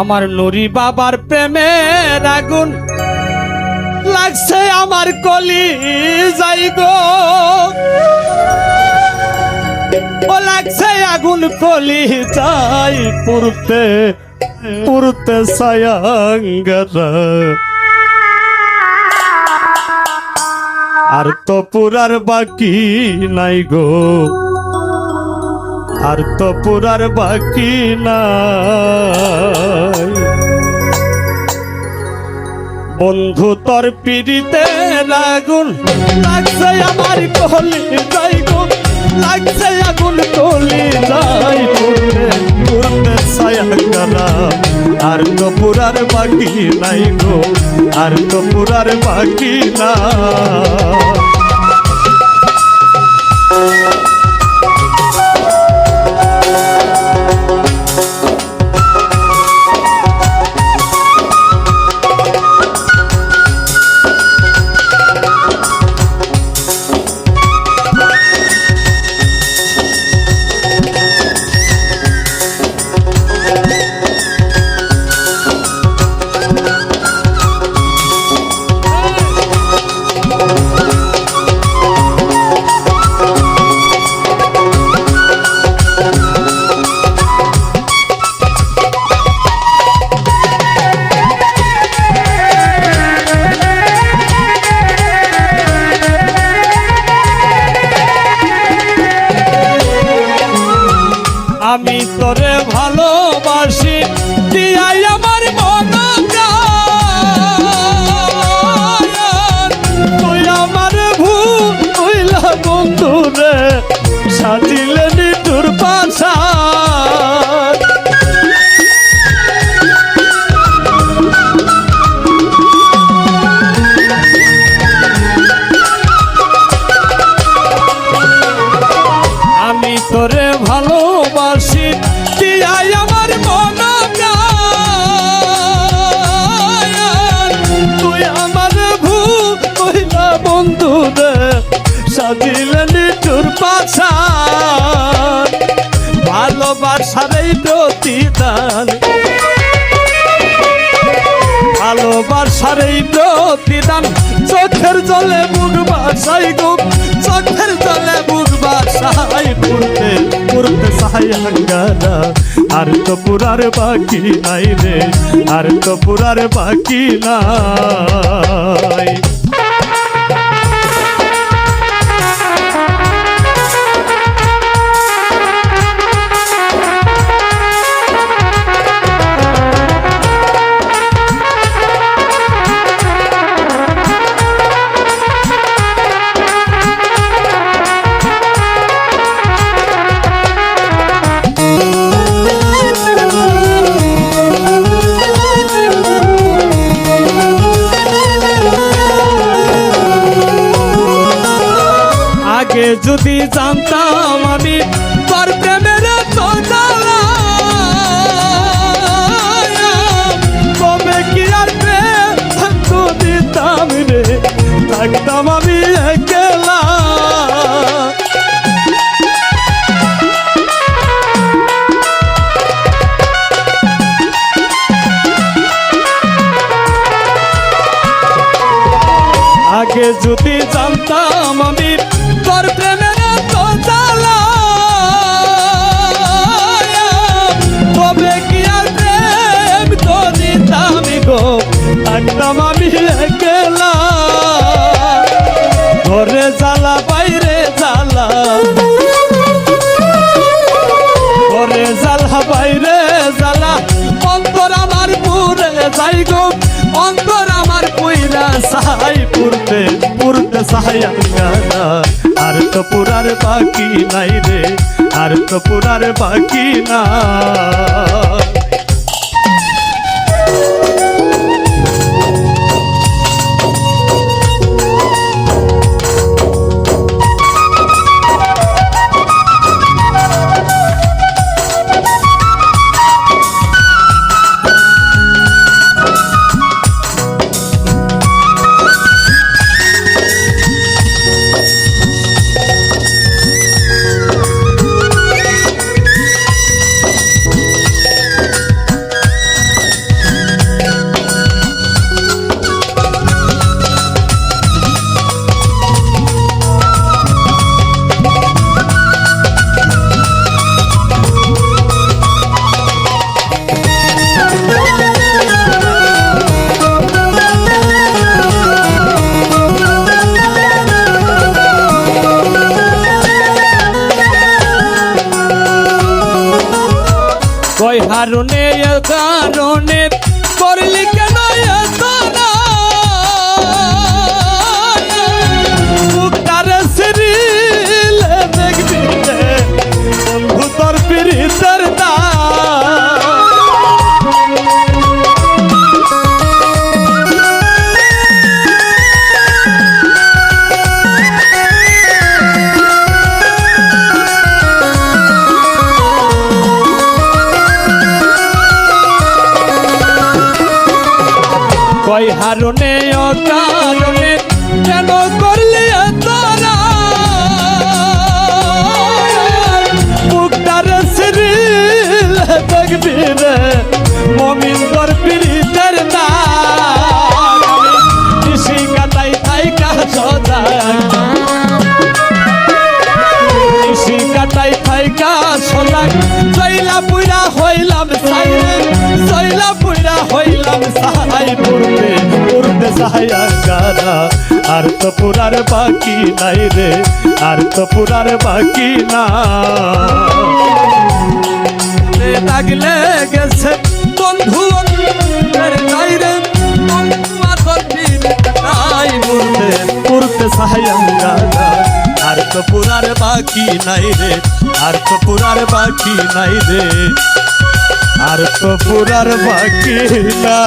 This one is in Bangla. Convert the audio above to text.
আমার নুরি বাবার প্রেমের আগুন লাগছে আমার কলি যাই গো। ও লাগছে আগুন কলি যাই পুরতে পুরতে সায়াঙ্গারা। আর তো পুরার বাকি নাই গো। আর তো পুরার বাকি নাই। বন্ধু, তোর পিড়িতে লাগুন, লাগছে আমার কলি যাই গো লাগছে আগুন কলি যাই আর তো পুরার বাকি নাই গো, আর তো পুরার বাকি না আমি তোরে সাজিলে নিটুর পাশা ভালোবাসার এই প্রতিদান। ভালোবাসার এই প্রতিদান। চোখের জলে বুক বাসাই গো, চোখের জলে বুক বাসাই পুরতে পুরতে সাহায্যাঙ্গারা আর তো পুরার বাকি নাই রে, আর তো পুরার বাকি নাই। আগে যদি জানতাম আমি তোর প্রেমের কবে কি আর দিতাম রে? থাকতাম আমি আগে যদি জানতাম আমি তোর প্রেমের তো জ্বালা তবে কি আর প্রেম থাকতাম আমি একলা। ঘরে জ্বালা, বাইরে জ্বালা। ঘরে জ্বালা, বাইরে জ্বালা। অন্তর আমার পুরে যাই গো। আমার পুইরা সাহাই পুরতে পুরতে সাহাই আঙ্গারা আর তো পুরার বাকি নাই রে আর তো পুরার বাকি না এ কারণে হারনে অকারণে কেন করলি তোরা। মুক্তার সিরিল দেখবি রে মমিন্দর পিরিতের না হইলাম সাই জৈলা পুরা হইলাম সাহাই সাহায়াঙ্গারা আর তো পুরার বাকি নাই রে আর তো পুরার বাকি না। লাগলে গেছে বন্ধু নাই রে নাই আর তো পুরার বাকি নাই রে আর তো পুরার বাকি নাই রে। আর তো পুরার বাকি না।